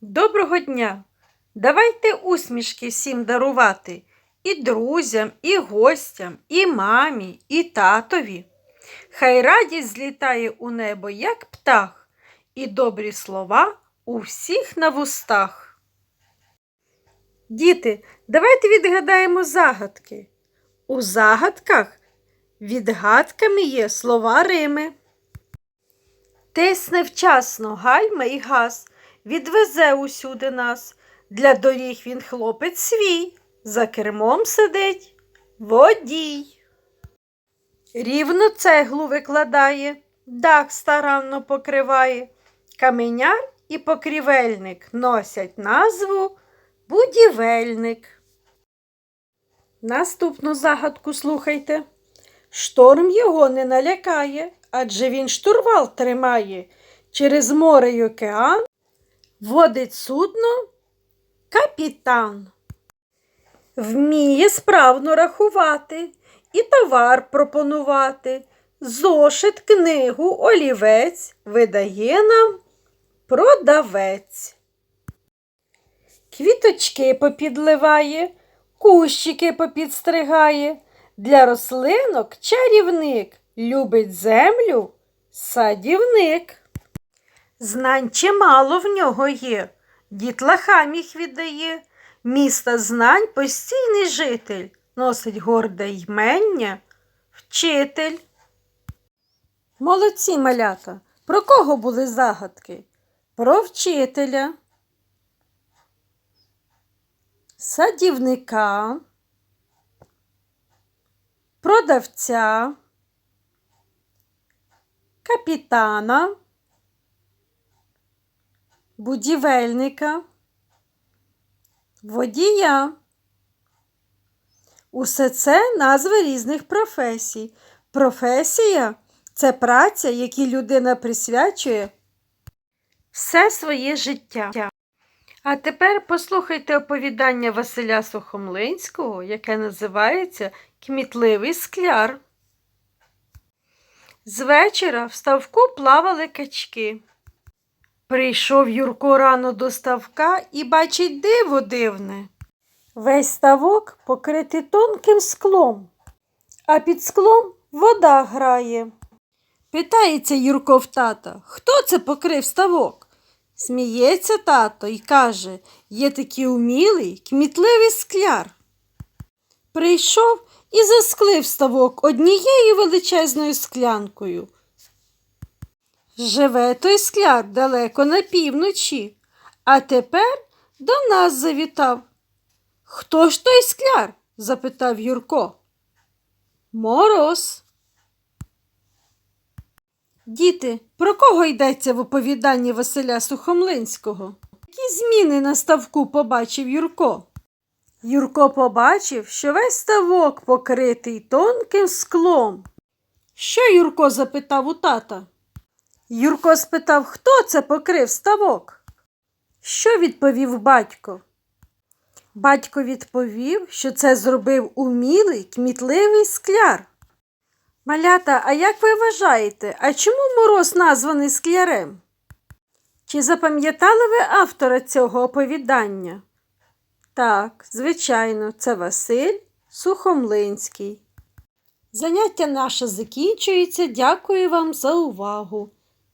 Доброго дня! Давайте усмішки всім дарувати і друзям, і гостям, і мамі, і татові. Хай радість злітає у небо, як птах, і добрі слова у всіх на вустах. Діти, давайте відгадаємо загадки. У загадках відгадками є слова Рими. Тисне вчасно гальма і газ, відвезе усюди нас. Для доріг він хлопець свій, за кермом сидить водій. Рівно цеглу викладає, дах старанно покриває. Каменяр і покрівельник носять назву будівельник. Наступну загадку слухайте. Шторм його не налякає, адже він штурвал тримає. Через море й океан водить судно капітан. Вміє справно рахувати і товар пропонувати. Зошит, книгу, олівець видає нам продавець. Квіточки попідливає, кущики попідстригає. Для рослинок чарівник любить землю садівник. Знань чимало в нього є, дітлахам їх віддає. Міста знань постійний житель, носить горде ймення вчитель. Молодці малята. Про кого були загадки? Про вчителя, садівника, продавця, капітана, будівельника, водія. Усе це назви різних професій. Професія це праця, якій людина присвячує все своє життя. А тепер послухайте оповідання Василя Сухомлинського, яке називається Кмітливий скляр. З вечора в ставку плавали качки. Прийшов Юрко рано до ставка і бачить диво дивне. Весь ставок покритий тонким склом, а під склом вода грає. Питається Юрко в тата, хто це покрив ставок? Сміється тато і каже, є такий умілий, кмітливий скляр. Прийшов і засклив ставок однією величезною склянкою. Живе той скляр далеко на півночі, а тепер до нас завітав. Хто ж той скляр? запитав Юрко. Мороз. Діти, про кого йдеться в оповіданні Василя Сухомлинського? Які зміни на ставку побачив Юрко? Юрко побачив, що весь ставок покритий тонким склом. Що Юрко запитав у тата? Юрко спитав, хто це покрив ставок? Що відповів батько? Батько відповів, що це зробив умілий, кмітливий скляр. Малята, а як ви вважаєте, а чому мороз названий склярем? Чи запам'ятали ви автора цього оповідання? Так, звичайно, це Василь Сухомлинський. Заняття наше закінчується. Дякую вам за увагу.